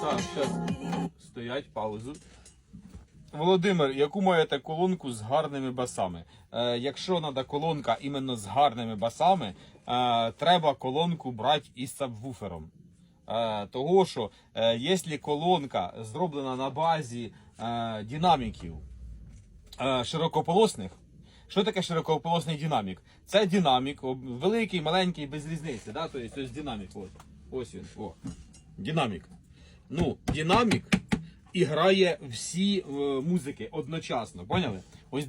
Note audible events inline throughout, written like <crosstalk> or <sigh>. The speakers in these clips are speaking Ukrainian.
Так, зараз стоять, паузу. Володимир, яку маєте колонку з гарними басами? Е, якщо треба колонка іменно з гарними басами, е, треба колонку брати із сабвуфером. Е, того що, е, якщо колонка зроблена на базі е, динаміків е, широкополосних, що таке широкополосний динамік? Це динамік, великий, маленький, без різниці. Да? Тобто, ось динамік. Ось, ось він. О. Динамік. Ну, динамік і грає всі е, музики одночасно. Поняли? Ось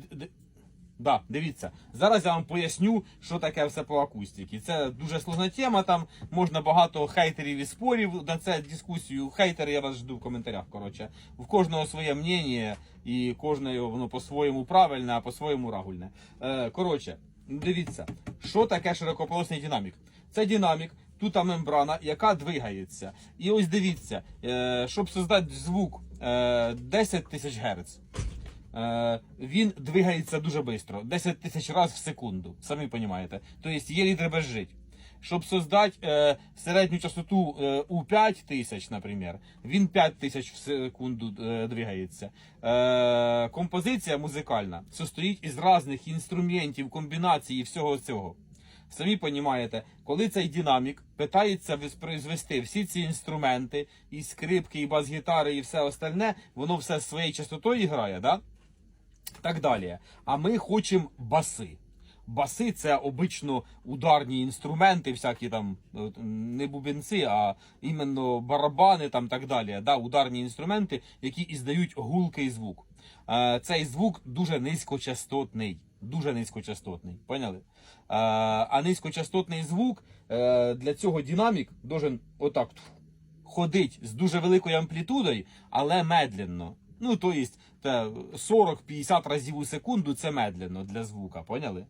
да, дивіться. Зараз я вам поясню, що таке все по акустиці. Це дуже сложна тема. Там можна багато хейтерів і спорів на це дискусію. Хейтери я вас жду в коментарях. Коротше, в кожного своє мнення, і кожне воно по-своєму правильне, а по-своєму рагульне. Е, коротше, дивіться, що таке широкополосний динамік. Це динамік, тут мембрана, яка двигається. І ось дивіться, е, щоб создати звук е, 10 тисяч Гц. Е, він двигається дуже швидко, 10 тисяч разів в секунду, самі розумієте. Тобто єлі треба жити. Щоб создати е, середню частоту е, у 5 тисяч, наприклад, він 5 тисяч в секунду е, двигається. Е, композиція музикальна состоїть із різних інструментів, комбінацій і всього цього. Самі розумієте, коли цей динамік питається воспроизвести всі ці інструменти, і скрипки, і бас-гітари, і все остальне, воно все своєю частотою грає, да? так далі. А ми хочемо баси. Баси це обично ударні інструменти, всякі там не бубенці, а іменно барабани там так далі. Да, ударні інструменти, які іздають гулкий звук. Е, цей звук дуже низькочастотний. Дуже низькочастотний. Поняли? Е, а низькочастотний звук е, для цього динамік должен отак ходить з дуже великою амплітудою, але медленно. Ну, то есть, 40-50 разів у секунду це медленно для звука, поняли?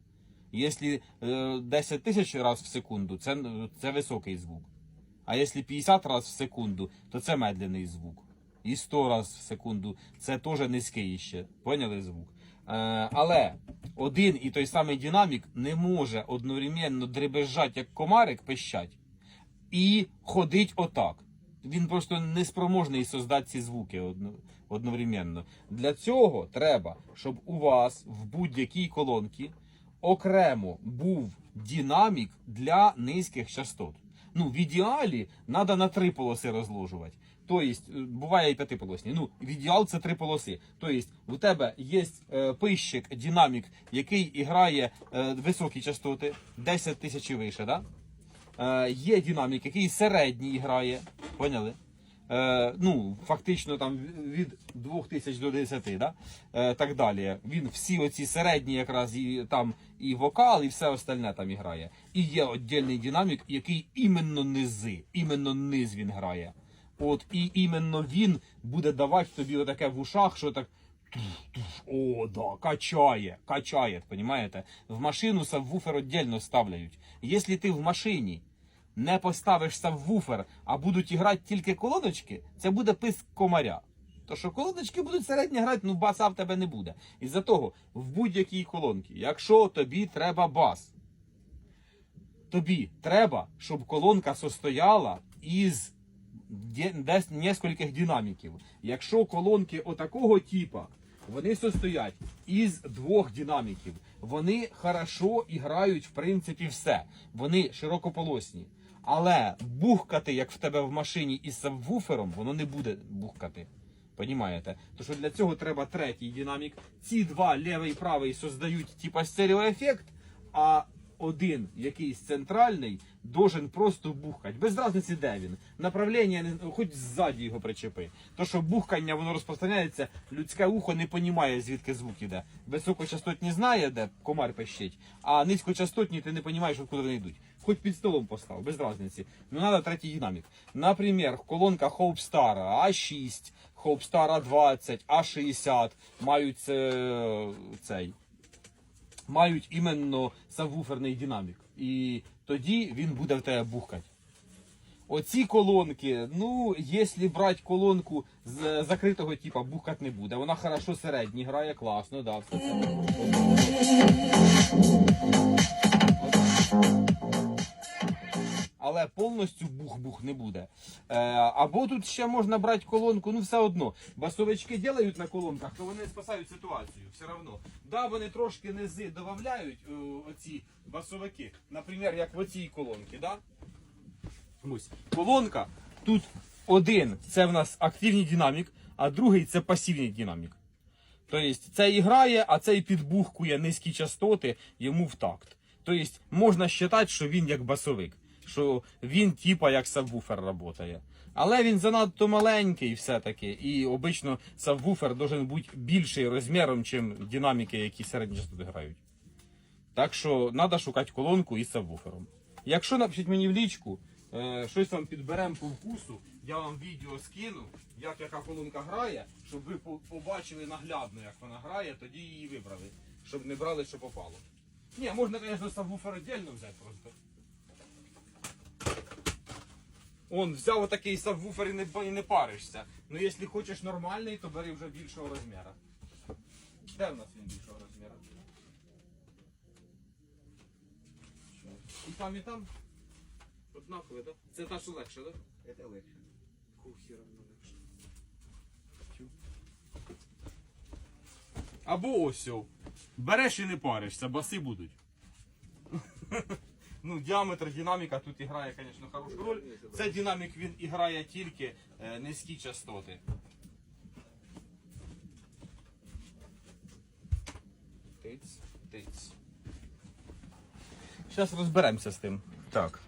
Якщо е, 10 тисяч разів в секунду, це, це високий звук. А якщо 50 разів в секунду, то це медленний звук. І 100 разів в секунду це теж низький ще. Поняли звук? Е, але один і той самий динамік не може одновременно дребезжати, як комарик пищать, і ходить отак. Він просто неспроможний создати ці звуки одно, одновременно. Для цього треба, щоб у вас в будь-якій колонці окремо був динамік для низьких частот. Ну, в ідеалі треба на три полоси розложувати. Тобто, е, буває і п'ятиполосні. Ну, в ідеал це три полоси. Тобто, у тебе є е, пищик, динамік, який грає е, високі частоти, 10 тисяч і вище, да? Є динамік, який середній грає. Поняли? Е, ну, фактично там від 2000 до 10, да? е, так далі. Він всі оці середні якраз і там і вокал, і все остальне там і грає. І є віддільний динамік, який іменно низи, іменно низ він грає. От і іменно він буде давати тобі отаке в ушах, що так. О, да, качає, качає, понимаете? В машину сабвуфер віддільно ставляють. Якщо ти в машині не поставиш сабвуфер, а будуть грати тільки колоночки, це буде писк комаря. То що колоночки будуть середньо грати, ну баса в тебе не буде. Із-за того, в будь-якій колонці, якщо тобі треба бас, тобі треба, щоб колонка состояла із десь нескольких динаміків. Якщо колонки отакого типа, вони состоять із двох динаміків. Вони хорошо і грають, в принципі, все. Вони широкополосні. Але бухкати, як в тебе в машині із сабвуфером, воно не буде бухкати. Понімаєте? То що для цього треба третій динамік. Ці два лівий і правий создають типа стереоефект, а один якийсь центральний должен просто бухкати. Без разниці де він. Направлення, хоч ззаді його причепи. То що бухкання воно розпространяється, людське ухо не понімає, звідки звук іде. Високочастотні знає, де комар пищить, а низькочастотні ти не розумієш, откуда вони йдуть. Хоч під столом постав, без разниці. Ну треба третій динамік. Наприклад, колонка Hope Star А6, Hope Star А20, А60 мають е, цей мають іменно сабвуферний динамік. І тоді він буде в тебе бухкати. Оці колонки, ну, якщо брати колонку з закритого типу, бухкати не буде. Вона хорошо середній грає, класно, да, все це. Але повністю бух-бух не буде. Е, або тут ще можна брати колонку, ну все одно. Басовички ділають на колонках, то вони спасають ситуацію. Все одно. Да, вони трошки низи додають е, оці басовики. Наприклад, як в оцій колонці, да? Ось. Колонка. Тут один це в нас активний динамік, а другий це пасивний динамік. Тобто цей і грає, а цей підбухкує низькі частоти йому в такт. Тобто можна вважати, що він як басовик, що він типа як сабвуфер працює. Але він занадто маленький все-таки, і обично сабвуфер має бути більший розміром, ніж динаміки, які середні частоти грають. Так що треба шукати колонку із сабвуфером. Якщо напишіть мені в лічку, е, щось вам підберемо по вкусу, я вам відео скину, як яка колонка грає, щоб ви побачили наглядно, як вона грає, тоді її вибрали, щоб не брали, що попало. Ні, можна, звісно, сабвуфер віддільно взяти просто. Он взяв отакий сабвуфер і не, і не паришся. Ну якщо хочеш нормальний, то бери вже більшого розміру. Де в нас він більшого розміру? І там, і там. Однакове, так? Це та, що легше, так? Это легче. Хухіра легше. Або ось. Береш і не паришся, баси будуть. <laughs> ну, діаметр, динаміка тут грає, звісно, хорошу роль. Це динамік він грає тільки е, низькі частоти. Тиць, тиць. Зараз розберемося з тим. Так.